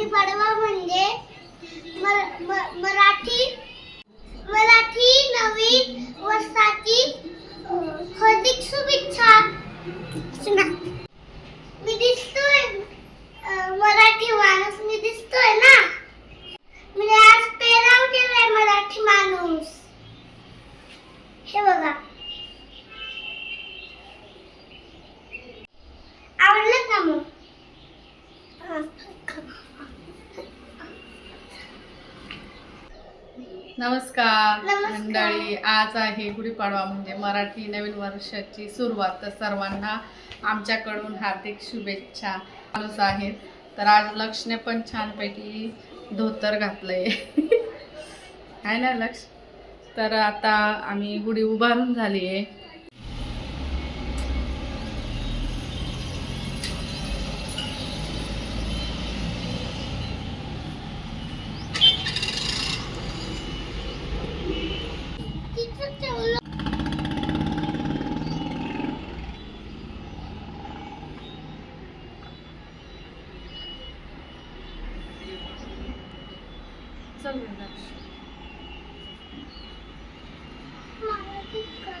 गुढीपाडवा म्हणजे मराठी मराठी नवीन वर्षाची हार्दिक शुभेच्छा सुना. मी दिसतोय मराठी माणूस मी दिसतोय ना मी आज पेराव केलाय मराठी माणूस हे बघा आवडलं का मग हा. नमस्कार. मंडळी. आज आहे गुढीपाडवा म्हणजे मराठी नवीन वर्षाची सुरुवात. तर सर्वांना आमच्याकडून हार्दिक शुभेच्छा. माणूस आहेत. तर आज लक्षने पण छानपैकी धोतर घातलंय. आहे ना लक्ष? तर आता आम्ही गुढी उभारून झाली आहे चल लक्ष. मराठीत करा.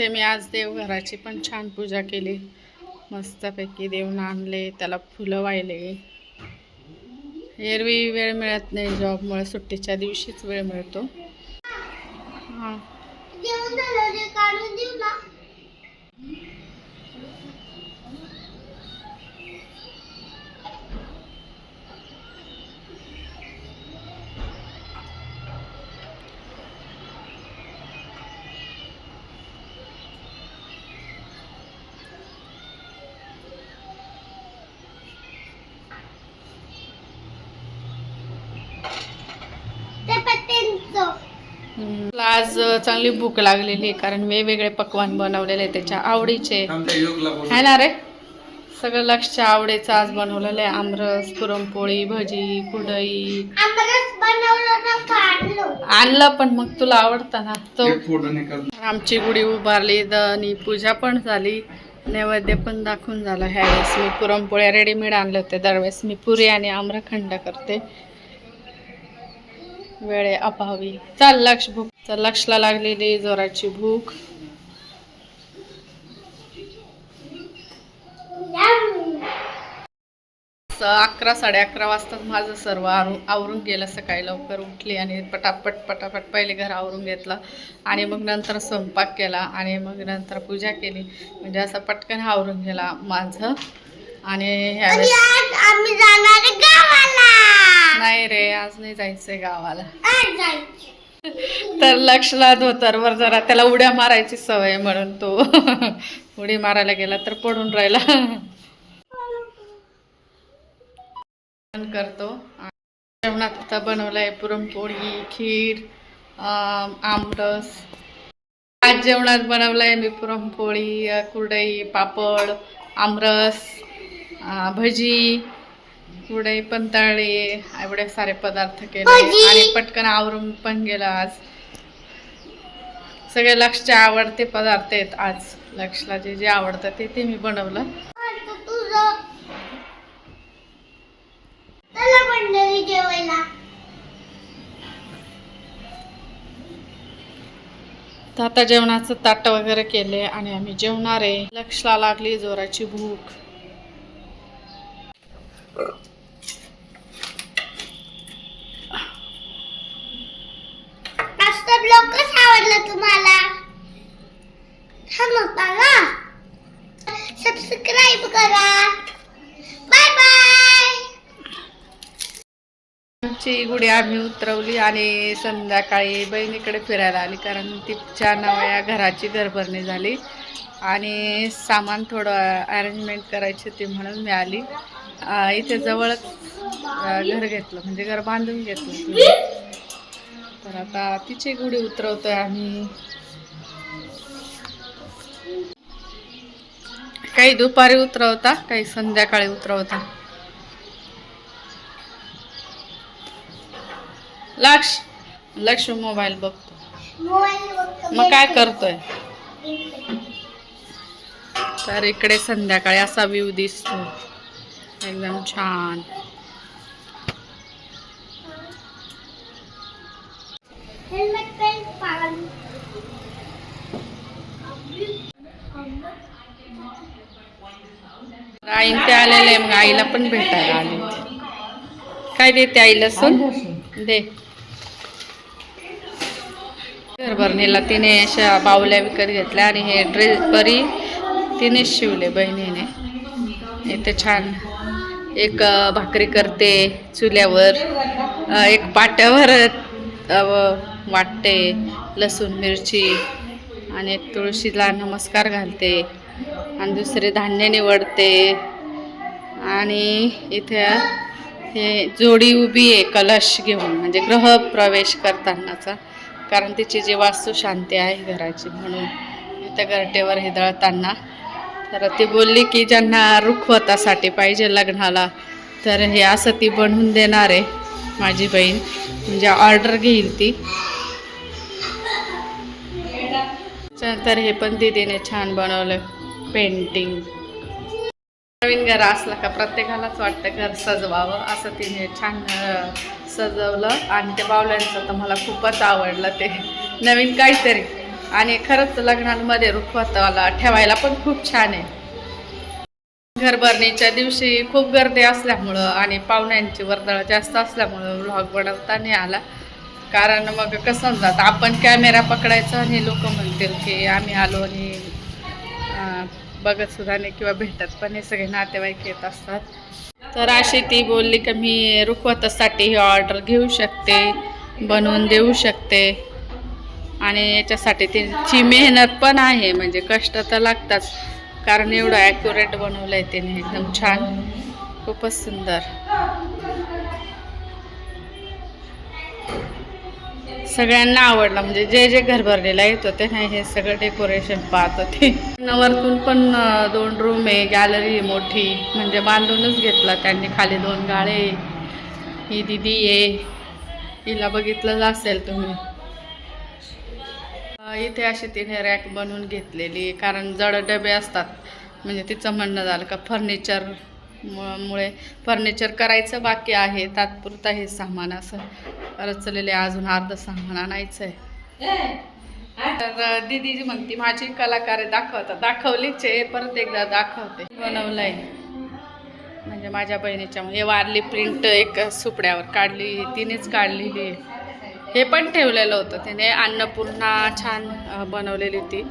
इथे मी आज देवघराची पण छान पूजा केली. मस्तपैकी देऊन आणले त्याला फुलं वाहिले. एरवी वेळ मिळत नाही जॉबमुळे सुट्टीच्या दिवशीच वेळ मिळतो. हां जेवण झालं जे काढून देऊ ना ते पत्त्यांचं मला आज चांगली भूक लागलेली आहे कारण वेगवेगळे पकवान बनवलेले आहे त्याच्या आवडीचे. आहे ना रे? सगळं लक्षच्या आवडीचं आज बनवलेलं आहे आमरस पुरणपोळी भजी कुडई. आमरस बनवलं ना काढलो आणलं पण मग तुला आवडतं ना तो आमची गुढी उभारली द- आणि पूजा पण झाली. नैवेद्य पण दाखवून झालं ह्यावेळेस. मी पुरणपोळ्या रेडीमेड आणले होते दरवेळेस मी पुरी आणि आम्रखंड करते. वेळे अभावी. चाल लक्ष भूक तर लक्षला लागलेली जोराची भूक. अकरा साडे अकरा वाजताच माझं सर्व आरू आवरून गेलं. सकाळी लवकर उठली आणि पटापट पटापट पहिले घर आवरून घेतलं. आणि मग नंतर स्वयंपाक केला आणि मग नंतर पूजा केली. म्हणजे असं पटकन आवरून गेला माझं. आणि ह्या ह्यावेळेस आम्ही जाणार गावाला. नाही रे आज नाही जायचंय गावाला. तर लक्षला धोतरवर जरा त्याला उड्या मारायची सवय म्हणून तो उडी मारायला गेला तर पडून राहिला. करतो. जेवणात आता बनवलंय पुरणपोळी खीर आमरस आज जेवणात बनवलंय मी पुरणपोळी कुरडई पापड आमरस भजी कुरडई पण तळली एवढे सारे पदार्थ केले. आणि पटकन आवरून पण गेलं आज. सगळे लक्षचे आवडते पदार्थ आहेत आज. लक्षला जे जे आवडतं ते ते मी बनवलं. तर आता जेवणाचं ताट वगैरे केले आणि आम्ही जेवणार आहे. लक्षला लागली जोराची भूक आजचा ब्लॉग कसा आवडला तुम्हाला? ना सबस्क्राईब करा. बाय बाय आमची गुढी आम्ही उतरवली आणि संध्याकाळी बहिणीकडे फिरायला आली कारण तिच्या नव्या घराची घरभरणी झाली आणि सामान थोडं अरेंजमेंट करायची होती म्हणून मी आली. इथे जवळच घर घेतलं म्हणजे घर बांधून घेतलं. तर आता तिची गुढी उतरवतोय आम्ही. काही दुपारी उतरवता काही संध्याकाळी उतरवता. लक्ष लक्ष मोबाईल बघतो. मग काय करतोय? तर इकडे संध्याकाळी असा व्ह्यू दिसतो. एकदम छान. हेल्मेट पेन ते आलेले मग आईला पण भेटायला आले. काय देते आईला सण दे. घरभरणीला तिने अशा बावल्या विकत घेतल्या आणि हे ड्रेस परी तिनेच शिवले बहिणीने. इथे छान एक भाकरी करते चुल्यावर एक पाट्यावर वाटते लसूण मिरची आणि तुळशीला नमस्कार घालते आणि दुसरे धान्य निवडते. आणि इथे हे जोडी उभी आहे कलश घेऊन म्हणजे ग्रह प्रवेश करतानाचा. कारण तिची जी वास्तुशांती आहे घराची म्हणून. इथं घरटेवर हे दळताना. तर ती बोलली की ज्यांना रुखवतासाठी पाहिजे लग्नाला तर हे असं ती बनवून देणार आहे माझी बहीण. म्हणजे ऑर्डर घेईल ती. तर हे पण दीदीने छान बनवलं पेंटिंग नवीन घर असलं का प्रत्येकालाच वाटतं घर सजवावं असं तिने छान सजवलं. आणि ते बावल्यांचं तर मला खूपच आवडलं ते. नवीन काहीतरी. आणि खरंच लग्नांमध्ये रुखवताला ठेवायला पण खूप छान आहे. घरभरणीच्या दिवशी खूप गर्दी असल्यामुळं आणि पाहुण्यांची वर्दळ जास्त असल्यामुळं व्लॉग बनवता नाही आला. कारण मग कसं जात आपण कॅमेरा पकडायचा आणि लोक म्हणतील की आम्ही आलो आणि बघत सुद्धा नाही किंवा भेटत पण हे सगळे नातेवाईक येत असतात. तर अशी ती बोलली की मी रुखवतासाठी ही ऑर्डर घेऊ शकते बनवून देऊ शकते. आणि याच्यासाठी तिची मेहनत पण आहे म्हणजे कष्ट तर लागतात कारण एवढं ॲक्युरेट बनवलं आहे तिने एकदम छान. खूपच सुंदर. सगळ्यांना आवडलं. म्हणजे जे जे घर भरलेला येत होते नाही हे सगळं डेकोरेशन पाहत होते. वरतून पण दोन रूम आहे गॅलरी मोठी. म्हणजे बांधूनच घेतला त्यांनी. खाली दोन गाळे ही दिदी आहे. हिला बघितलं असेल तुम्ही. इथे अशी तिने रॅक बनवून घेतलेली कारण जड डबे असतात. म्हणजे तिचं म्हणणं झालं का फर्निचर मुळे फर्निचर करायचं बाकी आहे तात्पुरता हे सामान असं रचलेले अजून अर्ध सामान आणायचं आहे. तर दीदी जी म्हणते माझी कलाकार दाखवतात दाखवलीच आहे परत एकदा दाखवते. बनवलंय. म्हणजे माझ्या बहिणीच्या हे वारली प्रिंट एक सुपड्यावर काढली तिनेच काढलेली आहे. हे पण ठेवलेलं होतं. तिने अन्नपूर्णा छान बनवलेली होती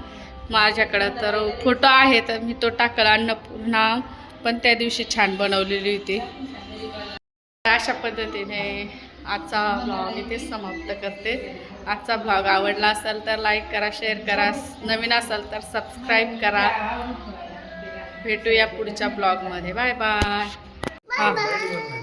माझ्याकडं तर फोटो आहे तर मी तो टाकला. अन्नपूर्णा पण त्या दिवशी छान बनवलेली होती. अशा पद्धतीने आजचा ब्लॉग इथेच समाप्त करते. आजचा ब्लॉग आवडला असेल तर लाईक करा शेअर करा. नवीन असेल तर सबस्क्राईब करा. भेटूया पुढच्या ब्लॉगमध्ये बाय बाय हां